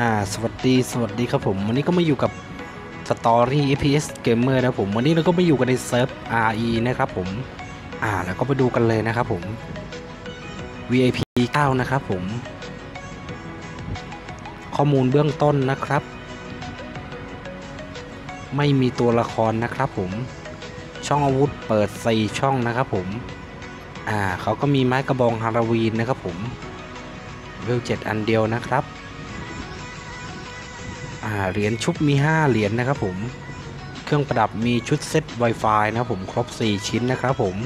อ่าสวัสดีสวัสดีครับผม วันนี้ก็มาอยู่กับ Story FPS Gamer นะผมวันนี้เราก็มาอยู่กันในเซิร์ฟ RE นะครับผมอ่าแล้วก็ไปดูกันเลยนะครับผม VIP 9 นะครับผม ข้อมูลเบื้องต้นนะครับ ไม่มีตัวละครนะครับผม ช่องอาวุธเปิด 4 ช่องนะครับผม อ่าเขาก็มีไม้กระบองฮาราวีนนะครับผมเวลเจ็ดอันเดียวนะครับ เหรียญชุบมี 5 เหรียญนะครับผมเครื่องประดับมีชุดเซต Wi-Fi นะครับผมครบ 4 ชิ้นนะครับผม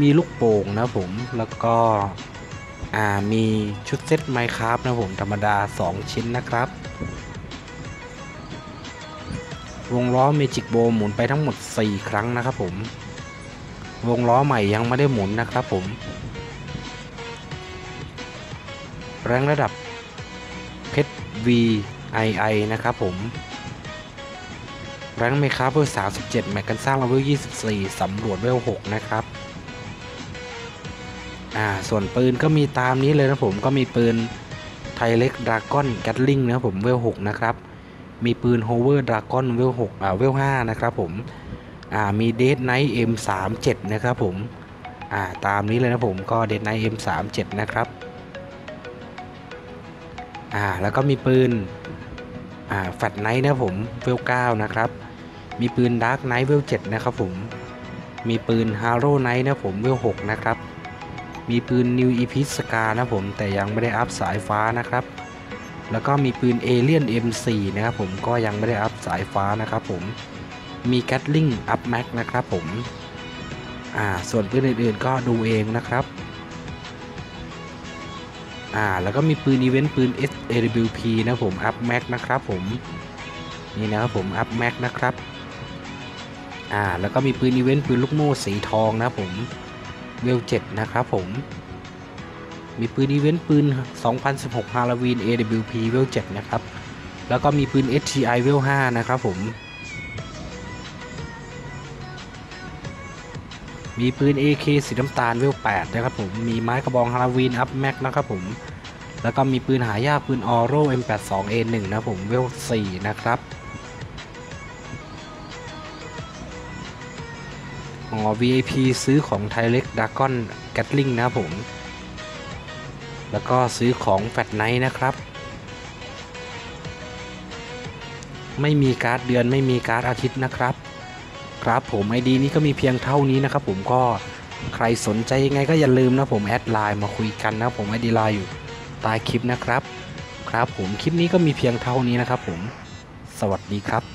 มีลูกโป่งนะผมแล้วก็อ่ามีชุดเซตไมค์ครับนะผมธรรมดา 2 ชิ้นนะครับ วงล้อเมจิกโบหมุนไปทั้งหมด 4 ครั้งนะครับผมวงล้อใหม่ยังไม่ได้หมุนนะครับผม แรงระดับเพชร VII นะครับผมแรงเมคาเวล37 แม็กกันสร้างเลเวล24 สำรวจเวล6นะครับ อ่า ส่วนปืนก็มีตามนี้เลยนะผมก็มีปืนไทเล็กดราก้อนแกตลิงนะครับผมเวล6นะครับ มีปืนโฮเวอร์ดราก้อนเวล6อ่าเวล5นะครับผม อ่า มีเดดไนท์ M37 นะครับผม อ่า ตามนี้เลยนะผมก็เดดไนท์ M37 นะครับ อ่า แล้วก็มีปืน แฟตไนท์นะผมเวล9นะครับ มีปืนดาร์กไนท์เวล7นะครับผม มีปืนฮาร์โร่ไนท์นะผมเวล6นะครับ มีปืนนิวอีพิสกานะผมแต่ยังไม่ได้อัพสายฟ้านะครับ แล้วก็มีปืนเอเลียน M4 นะครับผมก็ยังไม่ได้อัพสายฟ้านะครับผม มีแกตลิงอัพแม็กนะครับผม อ่าส่วนปืนอื่นๆก็ดูเองนะครับ อ่าแล้วก็มีปืนอีเวนต์ปืน SAWP นะผมอัพแม็กนะครับผมนี่นะครับผมอัพแม็กนะครับอ่าแล้วก็มีปืนอีเวนต์ปืนลูกโม่สีทองนะผมเวล7นะครับผมมีปืนอีเวนต์ปืน 2016 ฮาโลวีน AWP เวล7นะครับ แล้วก็มีปืน STI เวล5นะครับผม มีปืน AK สีน้ำตาลเวล8นะครับผมมีไม้กระบองฮาโลวีนอัพแม็กนะครับผมแล้วก็มีปืนหายากปืนออโร่ M82A1 นะผมเวล4นะครับอ๋อ VIP ซื้อของไทเล็กดากอนแกตลิงนะผม แล้วก็ซื้อของแฟตไนท์นะครับ ไม่มีการ์ดเดือนไม่มีการ์ดอาทิตย์นะครับ ครับผมไอดีนี้ก็มีเพียงเท่านี้นะครับผมก็ใครสนใจยังไงก็อย่าลืมนะผมแอดไลน์มาคุยกันนะผมไอดีไลน์อยู่ใต้คลิปนะครับ ครับผมคลิปนี้ก็มีเพียงเท่านี้นะครับผมสวัสดีครับ